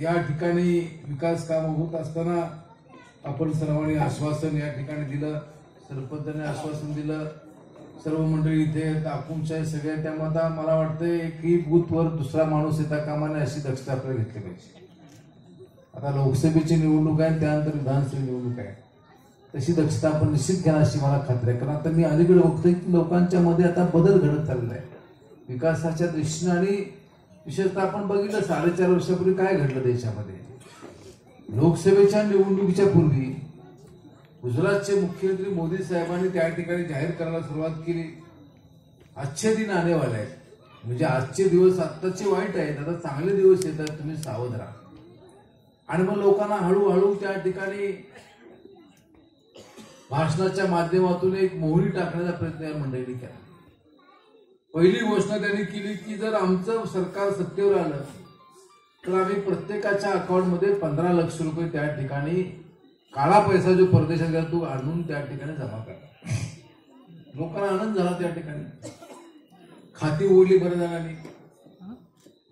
या ठिकाणी विकास काम होत असताना आपण सर्वांनी आश्वासन या ठिकाणी दिलं सरपंचाने आश्वासन दिलं. सर्व मंडळी इथे आहेत, सगळ्या आहे सगळे त्यामध्ये मला वाटतंय की बूथवर दुसरा माणूस येता कामाने अशी दक्षता आपल्याला घेतली पाहिजे. आता लोकसभेची निवडणूक आहे त्यानंतर विधानसभा निवडणूक आहे. तशी दक्षता आपण निश्चित घेणार अशी मला खात्री आहे. कारण आता मी अलीकडे बघतोय की लोकांच्या मध्ये आता बदल घडत चाललाय. विकासाच्या दृष्टीने आणि विशेषतः आपण बघितलं साडेचार वर्षापूर्वी काय घडलं देशामध्ये? लोकसभेच्या निवडणुकीच्या पूर्वी गुजरातचे मुख्यमंत्री मोदी साहेबांनी त्या ठिकाणी जाहीर करायला सुरुवात केली. आजचे दिन आलेवाले आहेत. म्हणजे आजचे दिवस आत्ताचे वाईट आहेत आता चांगले दिवस येतात तुम्ही सावध राहा. आणि मग लोकांना हळूहळू त्या ठिकाणी भाषणाच्या माध्यमातून एक मोहरी टाकण्याचा प्रयत्न या मंडळींनी केला. पहिली घोषणा त्यांनी केली की जर आमचं सरकार सत्तेवर आलं तर आम्ही प्रत्येकाच्या अकाउंटमध्ये पंधरा लक्ष रुपये त्या ठिकाणी काळा पैसा जो परदेशात गेला तो आणून त्या ठिकाणी जमा करा लोकांना आनंद झाला त्या ठिकाणी. खाती उघडली बऱ्याच जणांनी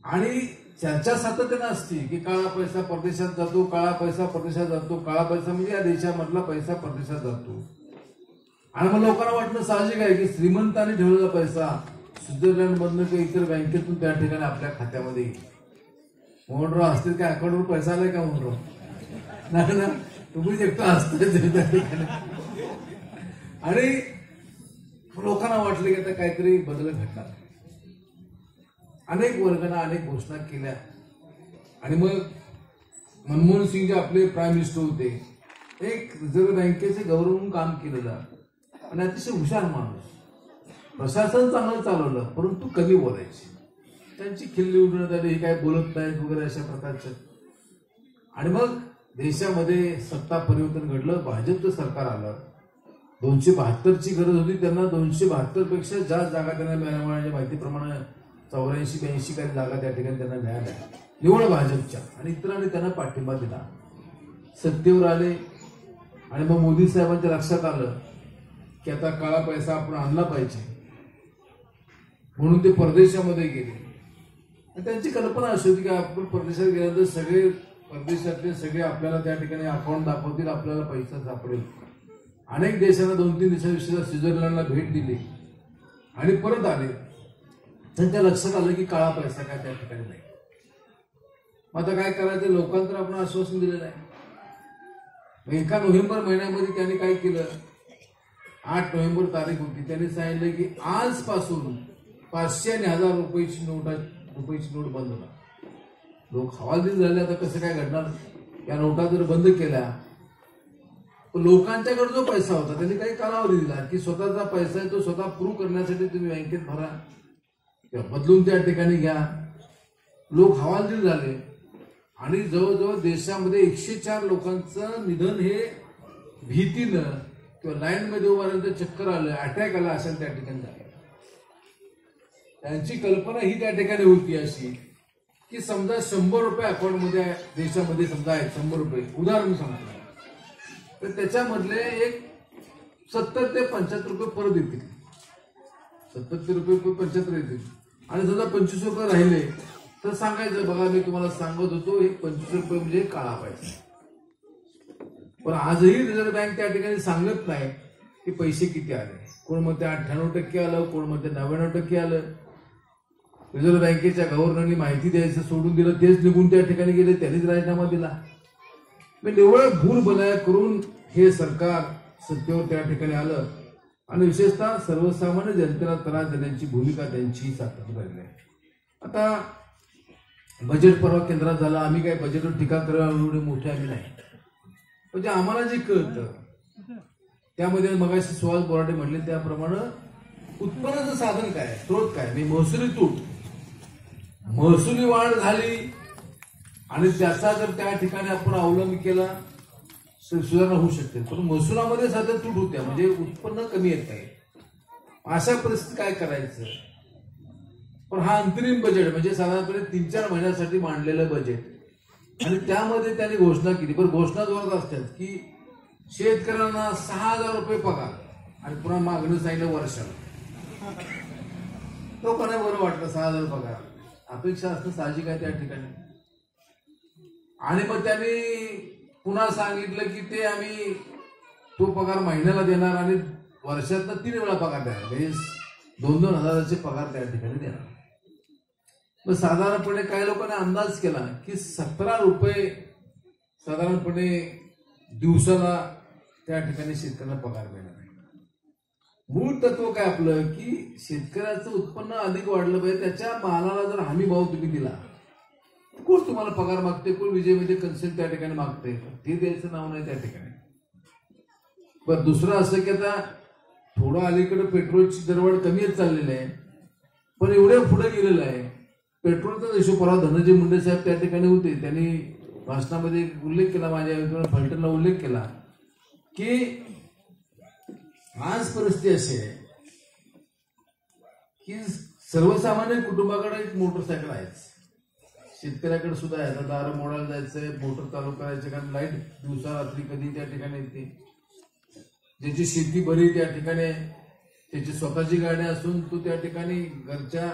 आणि चर्चा सातत्यानं असते की काळा पैसा परदेशात जातो काळा पैसा परदेशात जातो काळा पैसा म्हणजे या देशामधला पैसा परदेशात जातो. आणि मग लोकांना वाटणं साहजिक आहे की श्रीमंतांनी ठेवलेला पैसा स्वित्झर्लंड मधनं किंवा इतर बँकेतून त्या ठिकाणी आपल्या खात्यामध्ये येईल. मोहनराव असतील काय? अकाउंटवर पैसा आलाय का मोहनराव? नाही ना? तुम्हीच एकटा असतोय त्या ठिकाणी. आणि लोकांना वाटलं की आता काहीतरी बदल घडणार. अनेक वर्गांना अनेक घोषणा केल्या. आणि मग मनमोहन सिंग जे आपले प्राईम मिनिस्टर होते एक रिझर्व्ह बँकेचे गौरव म्हणून काम केलेलं आणि अतिशय हुशार माणूस. प्रशासन चांगलं चालवलं परंतु कमी बोलायचे? त्यांची खिल्ली उडवण्यात आली हे काय बोलत नाहीत वगैरे अशा प्रकारचं. आणि मग देशामध्ये सत्ता परिवर्तन घडलं भाजपचं सरकार आलं. दोनशे बहात्तरची गरज होती त्यांना दोनशे बहात्तरपेक्षा जास्त जागा त्यांना मिळाल्या माझ्या माहितीप्रमाणे चौऱ्याऐंशी ब्याऐंशी काही जागा त्या ठिकाणी त्यांना मिळाल्या. निवड भाजपच्या. आणि इतरांनी त्यांना पाठिंबा दिला. सत्तेवर आले. आणि मग मोदी साहेबांच्या लक्षात आलं की आता काळा पैसा आपण आणला पाहिजे. म्हणून ते परदेशामध्ये गेले. आणि त्यांची कल्पना अशी होती की आपण परदेशात गेल्यानंतर सगळे परदेशातले सगळे आपल्याला त्या ठिकाणी अकाउंट दाखवतील आपल्याला पैसा सापडेल. अनेक देशांना दोन तीन दिवसाविषयी स्वित्झर्लंडला भेट दिली. आणि परत आले. त्यांच्या लक्षात आलं की काळा पैसा काय त्या ठिकाणी नाही. मग आता काय करायचं? लोकांना तर आपण आश्वासन दिलेलं आहे एका नोव्हेंबर महिन्यामध्ये त्यांनी काय केलं? आठ नोव्हेंबर तारीख होती. त्यांनी सांगितलं की आजपासून पाचशे आणि हजार रुपयाची नोट रुपयाची नोट बंद होणार. लोक हवालदिल झाले आता कसं काय घडणार? या नोटा जर बंद केल्या लोकांच्याकडे जो पैसा होता त्यांनी काही कालावधी दिला. की स्वतःचा पैसा आहे तो स्वतः प्रूव्ह करण्यासाठी तुम्ही बँकेत भरा. किंवा बदलून त्या ठिकाणी घ्या. लोक हवालदिल झाले. आणि जवळजवळ देशामध्ये एकशे चार लोकांचं निधन हे भीतीनं किंवा लाईनमध्ये उभारल्यानंतर चक्कर आलं अटॅक आला असेल त्या ठिकाणी झालं. त्यांची कल्पना ही त्या ठिकाणी होती अशी की समजा शंभर रुपये अकाउंटमध्ये देशामध्ये समजा आहेत शंभर रुपये. उदाहरण सांगतो. तर त्याच्यामधले एक सत्तर ते पंच्याहत्तर रुपये परत येतील. सत्तर ते रुपये पंच्याहत्तर येतील. आणि समजा पंचवीस रुपये राहिले तर सांगायचं बघा मी तुम्हाला सांगत होतो हे पंचवीस रुपये म्हणजे काळा पाहिजे पण आजही रिझर्व्ह बँक त्या ठिकाणी सांगत नाही की पैसे किती आले. कोण म्हणते अठ्ठ्याण्णव टक्के आलं कोण म्हणते नव्याण्णव टक्के आलं. रिझर्व्ह बँकेच्या गव्हर्नरनी माहिती द्यायचं सोडून दिलं तेच निघून त्या ठिकाणी गेले त्यांनीच राजीनामा दिला. म्हणजे मी निवळ भूल बनाया करून हे सरकार सत्तेवर त्या ठिकाणी आलं. आणि विशेषतः सर्वसामान्य जनतेला त्रास देण्याची भूमिका त्यांची सातत्य राहिली आहे. आता बजेट परवा केंद्रात झाला आम्ही काय बजेटवर टीका करायला एवढे मोठे आम्ही नाही. म्हणजे आम्हाला जे कळतं त्यामध्ये मगाशी सुहास बोराटे म्हटले त्याप्रमाणे उत्पन्नाचं साधन काय स्रोत काय मी महसुली तूट. महसुली वाढ झाली. आणि त्याचा जर त्या ठिकाणी आपण अवलंब केला सुधारणा होऊ शकते. पण महसुलामध्ये सध्या तूट होत्या म्हणजे उत्पन्न कमी येत आहे. अशा परिस्थितीत काय करायचं? पण हा अंतरिम बजेट म्हणजे साधारणपणे तीन चार महिन्यासाठी मांडलेलं बजेट आणि त्यामध्ये त्यांनी घोषणा केली. पण घोषणा जोरात असतात की शेतकऱ्यांना सहा हजार रुपये पगार आणि पुन्हा मागणी सांगितलं वर्षाला. लोकांना बरं वाटलं सहा हजार पगार. अपेक्षा असणं साहजिक आहे त्या ठिकाणी. आणि मग त्यांनी पुन्हा सांगितलं की ते आम्ही तो पगार महिन्याला देणार आणि वर्षातनं तीन वेळा पगार देणार म्हणजे दोन दोन हजाराचे पगार त्या ठिकाणी देणार. मग साधारणपणे काही लोकांनी अंदाज केला की सतरा रुपये साधारणपणे दिवसाला त्या ठिकाणी शेतकऱ्यांना पगार मिळणार. मूळ तत्व काय आपलं? की शेतकऱ्याचं उत्पन्न अधिक वाढलं पाहिजे त्याच्या मालाला जर हमी भाव तुम्ही दिला कोण तुम्हाला पगार मागते कोण विजयमध्ये म्हणजे कन्सेंट त्या ठिकाणी मागते? ते द्यायचं नाव नाही त्या ठिकाणी. पण दुसरं असं की आता थोडं अलीकडे पेट्रोलची दरवाढ कमी येत चाललेली आहे पण एवढ्या पुढे गेलेलं आहे पेट्रोलचा हिशोब परवा धनंजय मुंडे साहेब त्या ठिकाणी होते त्यांनी भाषणामध्ये उल्लेख केला माझ्या किंवा फलटणला उल्लेख केला की आज परिस्थिती अशी आहे की सर्वसामान्य कुटुंबाकडे एक मोटरसायकल आहेच शेतकऱ्याकडे सुद्धा आहे. आता दार मोडायला जायचंय मोटर चालू करायचं कारण लाइट दिवसा रात्री कधी त्या ठिकाणी येते. ज्याची शेती बरी त्या ठिकाणी आहे, त्याची स्वतःची गाडी असून तो त्या ठिकाणी घरच्या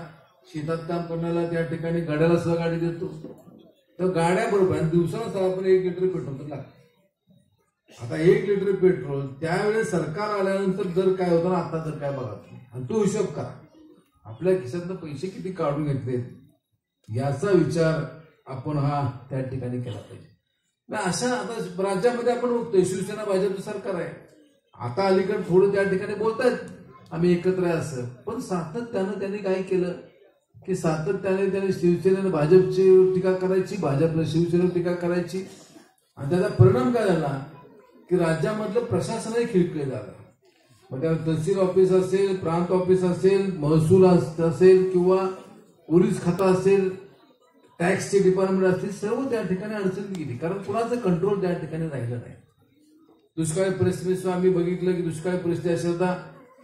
शेतात काम करण्याला त्या ठिकाणी गाड्याला सुद्धा गाडी देतो. तर गाड्या बरोबर आणि दिवसाला सहा आपण एक लिटर पेट्रोल तर लागतं. आता एक लिटर पेट्रोल त्यावेळेस सरकार आल्यानंतर दर काय होता ना आता दर काय बघा आणि तो हिशोब करा. आपल्या खिशातनं पैसे किती काढून घेतलेत याचा विचार आपण हा त्या ठिकाणी केला पाहिजे. नाही अशा आता राज्यामध्ये आपण बघतोय शिवसेना भाजपचं सरकार आहे. आता अलीकडे थोडं त्या ठिकाणी बोलतायत आम्ही एकत्र आहे असं. पण सातत्यानं त्यांनी काय केलं? की सातत्याने त्याने शिवसेनेनं भाजपची टीका करायची भाजपनं शिवसेनेवर टीका करायची. आणि त्याचा परिणाम काय झाला? की राज्यामधलं प्रशासनही खिळखिळ झालं. मग त्या तहसील ऑफिस असेल प्रांत ऑफिस असेल महसूल असेल किंवा पोलीस खातं असेल टॅक्सचे डिपार्टमेंट असतील सर्व त्या ठिकाणी अडचणीत गेली. कारण कुणाचं कंट्रोल त्या ठिकाणी राहिलं नाही. दुष्काळी परिस्थितीचं आम्ही बघितलं की दुष्काळी परिस्थिती असेल होता.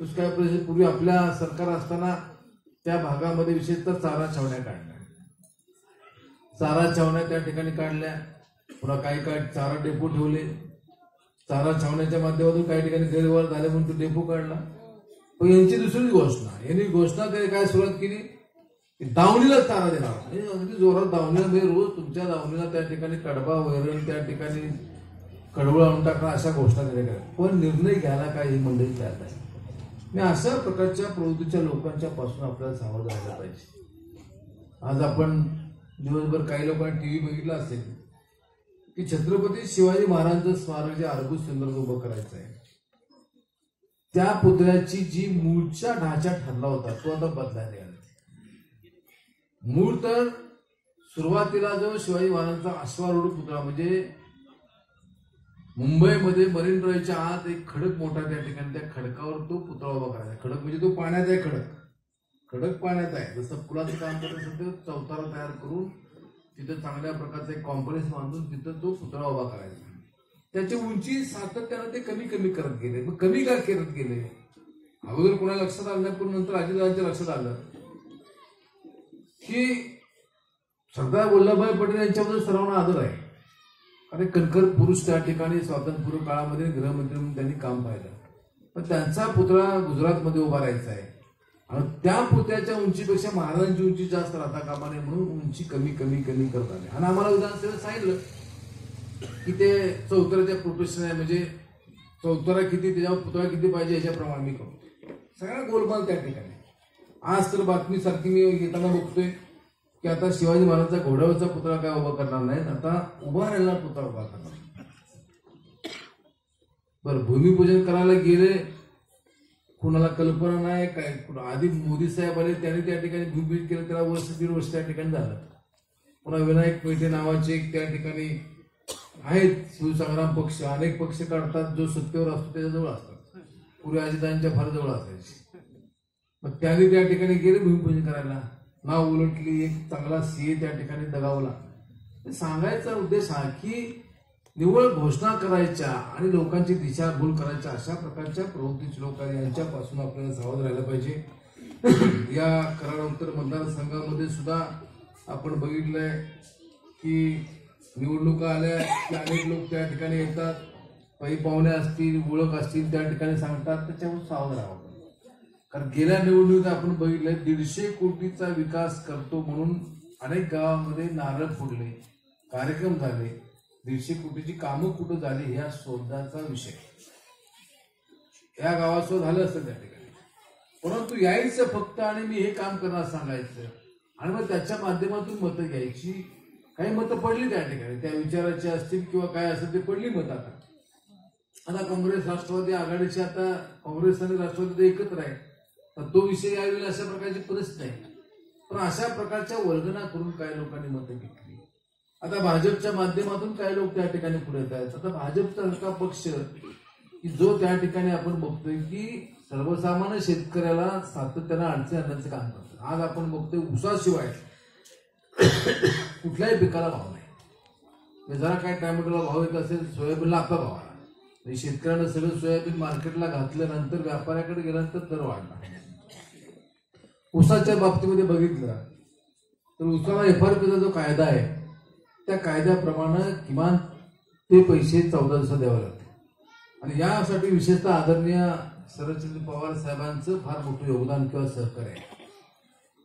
दुष्काळी परिस्थिती पूर्वी आपल्या सरकार असताना त्या भागामध्ये विशेषतः चारा छावण्या काढल्या. चारा छावण्या त्या ठिकाणी काढल्या. पुन्हा काही काय चारा डेपो ठेवले. चारा छावण्याच्या माध्यमातून काही ठिकाणी गैरव्यवहार झाले म्हणून तो डेपो काढला. पण यांची दुसरी घोषणा यांनी घोषणा काय काय सुरुवात केली? की दावणीला चारा देणार म्हणजे अगदी जोरात दावणीला म्हणजे रोज तुमच्या दावणीला त्या ठिकाणी कडबा वैरण त्या ठिकाणी कडवळ आणून टाकणं अशा घोषणा केल्या पण निर्णय घ्यायला काय ही मंडळी तयार नाही. मी अशा प्रकारच्या प्रवृत्तीच्या लोकांच्या पासून आपल्याला सावध राहायला पाहिजे. आज आपण दिवसभर काही लोकांनी टीव्ही बघितला असेल की छत्रपती शिवाजी महाराजांचं स्मारक जे अर्बुज सुंदर उभं करायचं आहे त्या पुतळ्याची जी मूळच्या ढाचा ठरला होता तो आता बदलायला निघाला. मूळ तर सुरुवातीला जो शिवाजी महाराजांचा अश्वारूढ पुतळा म्हणजे मुंबईमध्ये मरीन ड्राईव्हच्या आत एक खडक मोठा त्या ठिकाणी त्या खडकावर तो पुतळा उभा करायचा. खडक म्हणजे तो पाण्यात आहे खडक. खडक पाण्यात आहे. जसं पुलाचं काम करत असेल तर चौतारा तयार करून तिथं चांगल्या प्रकारचा एक कॉम्प्रेस बांधून तिथं तो पुतळा उभा करायचा. त्याची उंची सातत्यानं ते कमी कमी करत गेले. मग कमी का करत गेले? अगोदर कोणाला लक्षात आलं नाही पण नंतर अजितदादांच्या लक्षात आलं. की सरदार वल्लभभाई पटेल यांच्याबद्दल सर्वांना आदर आहे. अरे कणखर पुरुष त्या ठिकाणी स्वातंत्र्यपूर्व काळामध्ये गृहमंत्री म्हणून त्यांनी काम पाहिलं. पण त्यांचा पुतळा गुजरातमध्ये उभा राहायचा आहे. आणि त्या पुतळ्याच्या उंचीपेक्षा महाराजांची उंची जास्त राहता कामा नये म्हणून उंची कमी कमी कमी करत आले आणि आम्हाला विधानसभेत सांगितलं की ते चौतऱ्याच्या प्रोफेशन आहे म्हणजे चौतरा किती त्याच्यावर पुतळा किती पाहिजे याच्याप्रमाणे मी करतो. सगळ्या गोलमाल त्या ठिकाणी आज तर बातमी सारखी मी येताना बघतोय की आता शिवाजी महाराजांचा घोड्यावरचा पुतळा काय उभा करणार नाही आता उभा राहिला पुतळा उभा करणार. बरं भूमिपूजन करायला गेले कुणाला कल्पना नाही काय? आधी मोदी साहेब आले त्यांनी त्या ठिकाणी भूमिपूजन केलं त्याला वर्ष दीड वर्ष त्या ठिकाणी झालं. पुन्हा विनायक पेठे नावाचे त्या ठिकाणी आहेत शिवसंग्राम पक्ष. अनेक पक्ष काढतात जो सत्तेवर असतो त्याच्याजवळ असतात. पूर्वी अजितांच्या फार जवळ असायचे. मग त्याने त्या ठिकाणी गेले भूमिपूजन करायला. नाव उलटली एक चांगला सीए त्या ठिकाणी दगावला. सांगायचा उद्देश हा की निव्वळ घोषणा करायच्या आणि लोकांची दिशाभूल करायच्या अशा प्रकारच्या प्रवृत्तीचे लोक आहेत यांच्यापासून आपल्याला सावध राहिलं पाहिजे. या करारानंतर मतदारसंघामध्ये सुद्धा आपण बघितलंय की निवडणुका आल्या की अनेक लोक त्या ठिकाणी येतात. पै पाहुणे असतील ओळख असतील त्या ठिकाणी सांगतात. त्याच्यावर सावध राहावं. कारण गेल्या निवडणुकीत आपण बघितलंय दीडशे कोटीचा विकास करतो म्हणून अनेक गावामध्ये नारळ फोडले कार्यक्रम झाले. दीडशे कुठेची कामं कुठं झाली ह्या शोधाचा विषय. या गावात शोध झालं असतं त्या ठिकाणी. परंतु यायचं फक्त आणि मी हे काम करणार सांगायचं. आणि मग त्याच्या माध्यमातून मतं घ्यायची. काही मतं पडली त्या ठिकाणी. त्या विचाराची असतील किंवा काय असेल ते पडली मत आता. आता काँग्रेस राष्ट्रवादी आघाडीचे आता काँग्रेस आणि राष्ट्रवादी एकत्र आहे तर तो विषय यावेळी अशा प्रकारची परिस्थिती आहे. पण अशा प्रकारच्या वर्गना करून काही लोकांनी मतं घेतली. आता भाजपच्या माध्यमातून काही लोक त्या ठिकाणी पुढे येत आहेत आता भाजपचा हा पक्ष की जो त्या ठिकाणी आपण बघतोय की सर्वसामान्य शेतकऱ्याला सातत्यानं अडचण आणण्याचं काम करतो. आज आपण बघतोय उसाशिवाय कुठल्याही पिकाला भाव नाही. म्हणजे जरा काय टॅमॅटोला भाव येत असेल सोयाबीनला आता भाव आला म्हणजे शेतकऱ्यानं सगळं सोयाबीन मार्केटला घातल्यानंतर व्यापाऱ्याकडे गेल्यानंतर दर वाढला. उसाच्या बाबतीमध्ये बघितलं तर ऊसाला एफ आर पीचा जो कायदा आहे त्या कायद्याप्रमाणे किमान ते पैसे चौदा दिवसात द्यावे लागते आणि यासाठी विशेषतः आदरणीय शरदचंद्र पवार साहेबांचं फार मोठं योगदान किंवा सहकार्य आहे.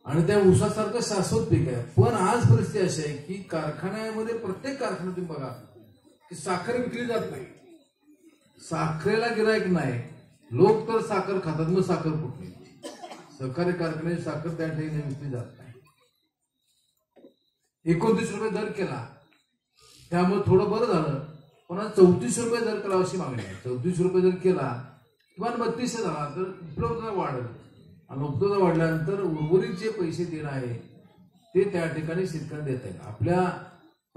आणि त्या ऊसासारखं शाश्वत पीक आहे. पण आज परिस्थिती अशी आहे की कारखान्यामध्ये प्रत्येक कारखान्यात बघा की साखर विकली जात नाही. साखरेला गिरायक नाही. लोक तर साखर खातात मग साखर कुठली? सहकारी कारखाने साखर त्या ठिकाणी विकली जात नाही. एकोणतीस रुपये दर केला. त्यामुळे थोडं बरं झालं. पण आज चौतीस रुपये दर केला अशी मागणी आहे. चौतीस रुपये दर केला किमान बत्तीसशे झाला तर उपलब्धता वाढेल. आणि उपलब्धता वाढल्यानंतर उर्वरित जे पैसे देणं आहे ते त्या ठिकाणी शेतकऱ्यांना देता येईल. आपल्या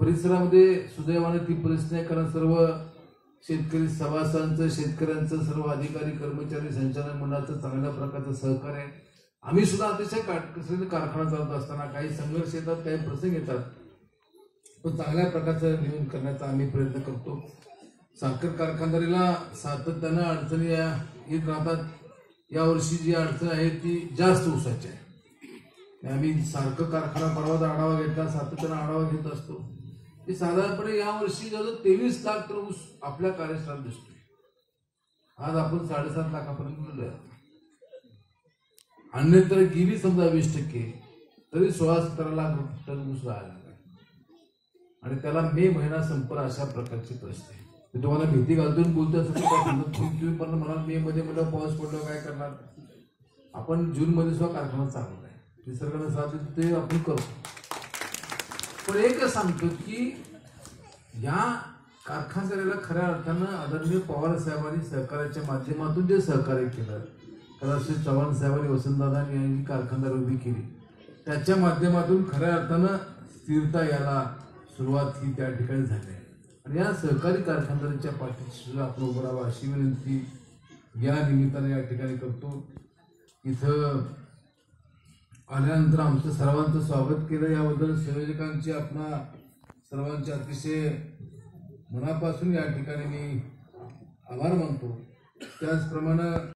परिसरामध्ये सुदैवाने ती परिस्थिती आहे कारण सर्व शेतकरी सभासदांचं शेतकऱ्यांचं सर्व अधिकारी कर्मचारी संचालक मंडळाचं चांगल्या प्रकारचं सहकार्य आहे आम्ही सुद्धा अतिशय काटकसरीने कारखाना चालत असताना काही संघर्ष येतात काही प्रसंग येतात. पण चांगल्या प्रकारचं नियोजन करण्याचा आम्ही प्रयत्न करतो. साखर कारखानदारीला सातत्यानं अडचणी या येत राहतात. यावर्षी जी अडचण आहे ती जास्त ऊसाची आहे. आम्ही सारखं कारखाना परवाचा आढावा घेतला सातत्यानं आढावा घेत असतो. ते साधारणपणे यावर्षी जवळ तेवीस लाख तर ऊस आपल्या कार्यस्थळात दिसतोय. आज आपण साडेसात लाखापर्यंत गेलो अन्यत्र गेली समजा वीस टक्के तरी सोळा सतरा लाख टन ऊस राहिला आणि त्याला मे महिना संपला अशा प्रकारची परिस्थिती. मी तुम्हाला भीती घालतून बोलतो असं तुम्ही पण म्हणाल मे मध्ये मला पाऊस पडलो काय करणार? आपण जून मध्ये सुद्धा कारखाना चालवला आहे निसर्गाने साथ ते आपण करतो. पण एकच सांगतो की या कारखानदारीला खऱ्या अर्थानं आदरणीय पवार साहेबांनी सहकार्याच्या माध्यमातून जे सहकार्य केलं सदाशिव चव्हाण साहेबांनी वसंतदादा यांनी कारखानदार उभी केली. त्याच्या माध्यमातून खऱ्या अर्थानं स्थिरता याला सुरुवात ही त्या ठिकाणी झाली आहे. आणि या सहकारी कारखानदारांच्या पाठीशी सुद्धा आपण उभं राहावं अशी विनंती या निमित्ताने या ठिकाणी करतो. इथं आल्यानंतर आमचं सर्वांचं स्वागत केलं. याबद्दल संयोजकांचे आपणा सर्वांचे अतिशय मनापासून या ठिकाणी मी आभार मानतो. त्याचप्रमाणे